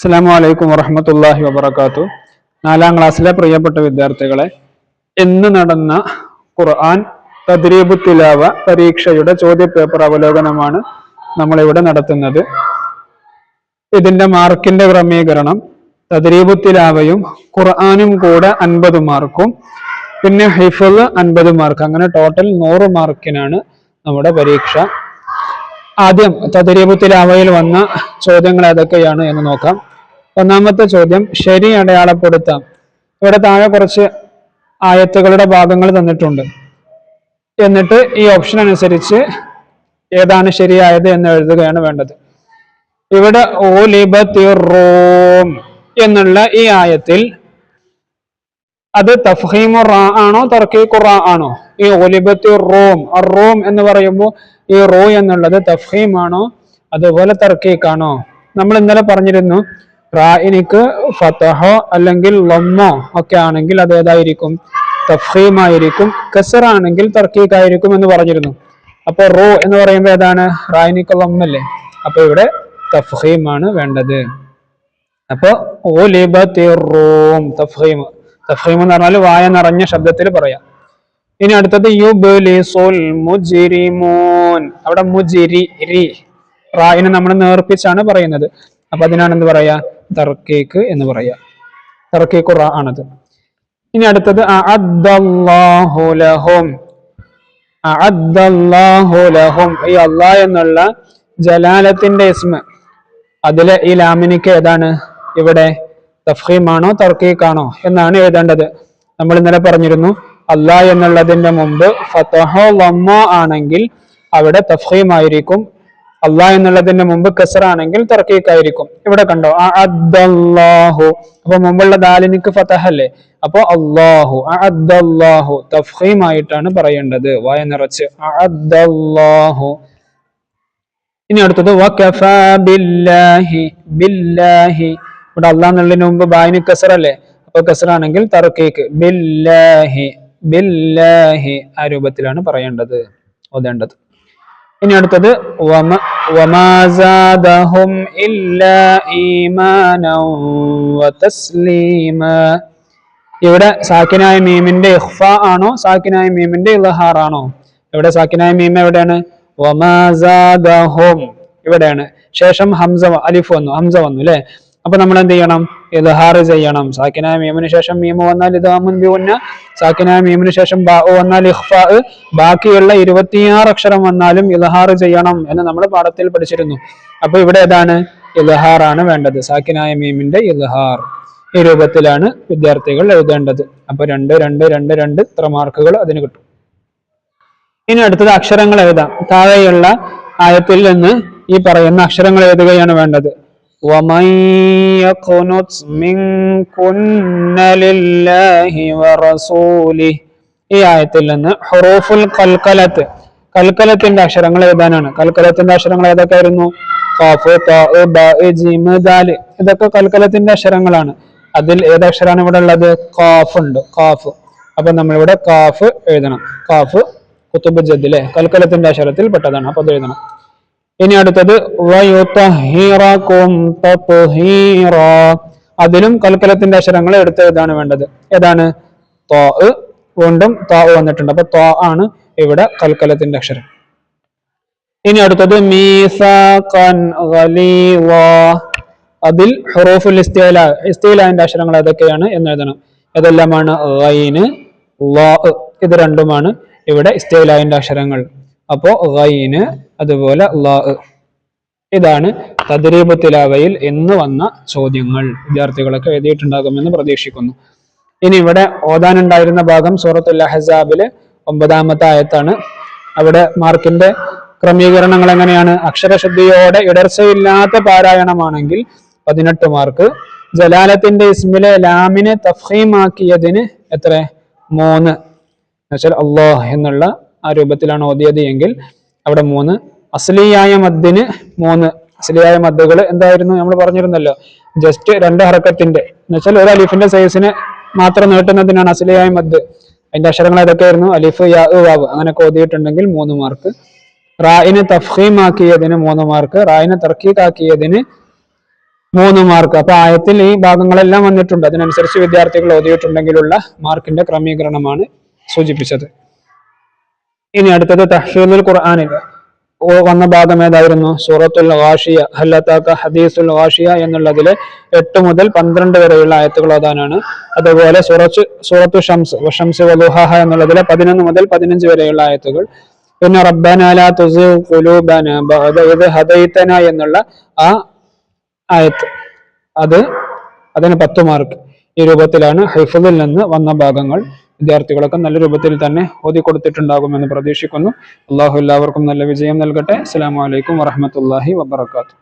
അസ്സാം വലൈക്കും വറഹമത്തല്ലാഹി വബർക്കാത്തു നാലാം ക്ലാസ്സിലെ പ്രിയപ്പെട്ട വിദ്യാർത്ഥികളെ ഇന്ന് നടന്ന ഖുർആൻ തദ്രീബു തിലാവ പരീക്ഷയുടെ ചോദ്യപേപ്പർ അവലോകനമാണ് നമ്മളിവിടെ നടത്തുന്നത്. ഇതിന്റെ മാർക്കിന്റെ ക്രമീകരണം തദ്രീബു തിലാവയും ഖുർആാനും കൂടെ അൻപത് മാർക്കും പിന്നെ ഹിഫുൽ അൻപത് മാർക്ക്. അങ്ങനെ ടോട്ടൽ നൂറ് മാർക്കിനാണ് നമ്മുടെ പരീക്ഷ. ആദ്യം തദ്രീബു തിലാവയിൽ വന്ന ചോദ്യങ്ങൾ ഏതൊക്കെയാണ് എന്ന് നോക്കാം. ഒന്നാമത്തെ ചോദ്യം ശരി അടയാളപ്പെടുത്താം. ഇവിടെ താഴെ കുറച്ച് ആയത്തുകളുടെ ഭാഗങ്ങൾ തന്നിട്ടുണ്ട്. എന്നിട്ട് ഈ ഓപ്ഷൻ അനുസരിച്ച് ഏതാണ് ശരിയായത് എന്ന് എഴുതുകയാണ് വേണ്ടത്. ഇവിടെ ഓലിബത്തിറോം എന്നുള്ള ഈ ആയത്തിൽ അത് തഫ്ഹീമു റാ ആണോ തർക്കി ഖുറാ ആണോ? ഈ ഒലിബത്തി റോം റോം എന്ന് പറയുമ്പോൾ ഈ റോ എന്നുള്ളത് തഫ്ഹീം ആണോ അതുപോലെ തർക്കീഖാണോ നമ്മൾ ഇന്നലെ പറഞ്ഞിരുന്നു റായിനിക്ക് ഫതഹോ അല്ലെങ്കിൽ ലമ്മോ ഒക്കെ ആണെങ്കിൽ അത് ഏതായിരിക്കും? തഫീമായിരിക്കും കസർ ആണെങ്കിൽ തർക്കീഖ് ആയിരിക്കും എന്ന് പറഞ്ഞിരുന്നു. അപ്പൊ റോ എന്ന് പറയുമ്പോൾ ഏതാണ്? റായിനിക്ക് ലമ്മല്ലേ അപ്പൊ ഇവിടെ തഫീമാണ് വേണ്ടത്. അപ്പൊ ഓലിബത്തിറോം തഫീം തഫീം എന്ന് പറഞ്ഞാൽ വായ നിറഞ്ഞ ശബ്ദത്തിൽ പറയാം. ഇനി അടുത്തത് യുബ്ലിസുൽ മുജിരിമൂൻ. അവിടെ മുജിരി റായിനെ നമ്മൾ നേർപ്പിച്ചാണ് പറയുന്നത്. അപ്പൊ അതിനാണ് പറയാ? തർക്കേക്ക് എന്ന് പറയാ. തർക്കേക്ക് റ ആണത്. ഇനി അടുത്തത് ഈ അള്ളാഹ് എന്നുള്ള ജലാലത്തിന്റെ ഇസ്മ. അതിലെ ഈ ലാമിനിക്ക് ഏതാണ്? ഇവിടെ തഫീമാണോ തർക്കീക്കാണോ എന്നാണ് എഴുതേണ്ടത്. നമ്മൾ ഇന്നലെ പറഞ്ഞിരുന്നു അല്ലാ എന്നുള്ളതിന്റെ മുമ്പ് ഫതഹോ വമ്മോ ആണെങ്കിൽ അവിടെ തഫ്ഹീം അല്ലാ എന്നുള്ളതിന്റെ മുമ്പ് കസറാണെങ്കിൽ ആണെങ്കിൽ തർക്കീഖായിരിക്കും ഇവിടെ കണ്ടോ? അദ്ദാഹു അപ്പൊ മുമ്പുള്ള ദാലിനിക്ക് ഫതഹ അല്ലേ അപ്പൊ അള്ളാഹു അദ്ദാഹു തഫീമായിട്ടാണ് പറയേണ്ടത്. വായ നിറച്ച്. അദ്ദാഹു ഇനി അടുത്തത് ബില്ലാഹി ബില്ലാഹി. ഇവിടെ അള്ളാഹ് എന്നുള്ളതിന് മുമ്പ് ബായിന് കസറല്ലേ? അപ്പൊ കസറാണെങ്കിൽ തർക്കീക്ക്. ബില്ലാഹി ബില്ലാഹി ആ രൂപത്തിലാണ് പറയേണ്ടത്. ഓതേണ്ടത് ഇനി അടുത്തത് വമ വമാസാദഹും ഇല്ലാ ഈമാനൗ ഇവിടെ സാക്കിനായ മീമിന്റെ ഇഹ്ഫ ആണോ സാക്കിനായ മീമിന്റെ ഇലഹാർ ആണോ? ഇവിടെ സാക്കിനായ മീം എവിടെയാണ്? വമാസാദഹും ഇവിടെയാണ്. ശേഷം ഹംസ അലിഫ് വന്നു ഹംസ വന്നു അല്ലെ അപ്പൊ നമ്മൾ എന്ത് ചെയ്യണം ഇൽഹാർ ചെയ്യണം. സാക്കിനായ മീമിന് ശേഷം മീമ വന്നാൽ ഇതാമുൻ ബിഉന്ന സാക്കിനായ മീമിന് ശേഷം ബാ വന്നാൽ ഇഖ്ഫാ ബാക്കിയുള്ള ഇരുപത്തിയാറ് അക്ഷരം വന്നാലും ഇൽഹാർ ചെയ്യണം എന്ന് നമ്മൾ പാഠത്തിൽ പഠിച്ചിരുന്നു. അപ്പൊ ഇവിടെ ഏതാണ്? ഇൽഹാർ ആണ് വേണ്ടത്. സാക്കിനായ മീമിന്റെ ഇൽഹാർ ഈ രൂപത്തിലാണ് വിദ്യാർത്ഥികൾ എഴുതേണ്ടത്. അപ്പൊ രണ്ട് രണ്ട് രണ്ട് രണ്ട് ഇത്ര മാർക്കുകൾ അതിന് കിട്ടും. ഇനി അടുത്തത് അക്ഷരങ്ങൾ എഴുതാം. താഴെയുള്ള ആയത്തിൽ നിന്ന് ഈ പറയുന്ന അക്ഷരങ്ങൾ എഴുതുകയാണ് വേണ്ടത്. ومن يقنط منكن لله ورسوله ഈ ആയത്തിൽ നിന്ന് ഹുറൂഫുൽ കൽക്കലത്ത് കൽക്കലത്തിന്റെ അക്ഷരങ്ങൾ എഴുതാനാണ് കൽക്കലത്തിന്റെ അക്ഷരങ്ങൾ ഏതൊക്കെയായിരുന്നു ഖാഫ് താ ബാ ജീം ദാല് ഇതൊക്കെ കൽക്കലത്തിന്റെ അക്ഷരങ്ങളാണ് അതിൽ ഏത് അക്ഷരമാണ് ഇവിടെ ഉള്ളത് ഖാഫ് ഉണ്ട് ഖാഫ് അപ്പൊ നമ്മളിവിടെ കാഫ് എഴുതണം കാഫ് കുത്തുബ് ജദ്ദിലെ കൽക്കലത്തിന്റെ അക്ഷരത്തിൽ പെട്ടതാണ് അപ്പൊ അത് എഴുതണം ഇനി അടുത്തത്. അതിലും കൽക്കലത്തിന്റെ അക്ഷരങ്ങൾ ഇതാണ് വേണ്ടത്. ഏതാണ്? വീണ്ടും തോ വന്നിട്ടുണ്ട്. അപ്പൊ തോ ആണ് ഇവിടെ കൽക്കലത്തിന്റെ അക്ഷരം. ഇനി അടുത്തത്. അതിൽ ഹുറൂഫുൽ ഇസ്തില ഇസ്തീലാന്റെ അക്ഷരങ്ങൾ ഏതൊക്കെയാണ് എന്ന് എഴുതണം. ഏതെല്ലാമാണ് ഇത് രണ്ടുമാണ് ഇവിടെ ഇസ്തീലാന്റെ അക്ഷരങ്ങൾ. അപ്പോ ഗൈന് അതുപോലെ ലാ ഇതാണ് തദ്രീബ് തിലാവയിൽ എന്ന് വന്ന ചോദ്യങ്ങൾ വിദ്യാർത്ഥികളൊക്കെ എഴുതിയിട്ടുണ്ടാകുമെന്ന് പ്രതീക്ഷിക്കുന്നു. ഇനി ഇവിടെ ഓതാനുണ്ടായിരുന്ന ഭാഗം സൂറത്തുൽ അഹസാബിലെ ഒമ്പതാമത്തെ ആയത്താണ്. അവിടെ മാർക്കിന്റെ ക്രമീകരണങ്ങൾ എങ്ങനെയാണ്? അക്ഷരശുദ്ധിയോടെ ഇടർച്ചയില്ലാത്ത പാരായണമാണെങ്കിൽ പതിനെട്ട് മാർക്ക്. ജലാലത്തിന്റെ ഇസ്മിലെ ലാമിനെ തഫീമാക്കിയതിന് എത്ര? മൂന്ന്. എന്നുവെച്ചാൽ അള്ളാഹ് എന്നുള്ള ആ രൂപത്തിലാണ് ഓതിയത് എങ്കിൽ അവിടെ മൂന്ന്. അസലിയായ മദ്ദിന് മൂന്ന്. അസലിയായ മദ്ദുകൾ എന്തായിരുന്നു? നമ്മൾ പറഞ്ഞിരുന്നല്ലോ. ജസ്റ്റ് രണ്ട് ഹർക്കത്തിന്റെ എന്നുവെച്ചാൽ ഒരു അലീഫിന്റെ സൈസിന് മാത്രം നീട്ടുന്നതിനാണ് അസലിയായ മദ് അതിന്റെ അക്ഷരങ്ങൾ ഏതൊക്കെയായിരുന്നു? അലിഫ് യാ വാവ്. അങ്ങനെയൊക്കെ ഓതിയിട്ടുണ്ടെങ്കിൽ മൂന്ന് മാർക്ക്. റായിനെ തഫീമാക്കിയതിന് മൂന്ന് മാർക്ക്. റായിനെ തർക്കീക്കാക്കിയതിന് മൂന്ന് മാർക്ക്. അപ്പൊ ആയത്തിൽ ഈ ഭാഗങ്ങളെല്ലാം വന്നിട്ടുണ്ട്. അതിനനുസരിച്ച് വിദ്യാർത്ഥികൾ ഓതിയിട്ടുണ്ടെങ്കിലുള്ള മാർക്കിന്റെ ക്രമീകരണമാണ് സൂചിപ്പിച്ചത്. ഇനി അടുത്തത് തഹ്ഷീലുൽ ഖുർആാനിൽ വന്ന ഭാഗം ഏതായിരുന്നു? സൂറത്തുൽ ഗാഷിയ ഹല്ലത്താക്ക ഹദീസുൽ ഗാഷിയ എന്നുള്ളതിലെ എട്ട് മുതൽ പന്ത്രണ്ട് വരെയുള്ള ആയത്തുകൾ ഓതാനാണ്. അതുപോലെ സൂറത്ത് സൂറത്തു ഷംസ് ഷംസ് വലുഹാഹ എന്നുള്ളതിലെ പതിനൊന്ന് മുതൽ പതിനഞ്ച് വരെയുള്ള ആയത്തുകൾ. പിന്നെ റബ്ബന ലാ ഖുലൂബന ബഅദ ഇദ് എന്നുള്ള ആ ആയത്ത്. അത് അതിന് പത്ത് മാർക്ക്. ഈ രൂപത്തിലാണ് ഹൈഫുദിൽ നിന്ന് വന്ന ഭാഗങ്ങൾ. വിദ്യാർത്ഥികളൊക്കെ നല്ല രൂപത്തിൽ തന്നെ ഓതി കൊടുത്തിട്ടുണ്ടാകുമെന്ന് പ്രതീക്ഷിക്കുന്നു. അള്ളാഹു എല്ലാവർക്കും നല്ല വിജയം നൽകട്ടെ. അസ്സാം വലൈക്കും വറഹമത്തല്ലാഹി വബർക്കാത്തു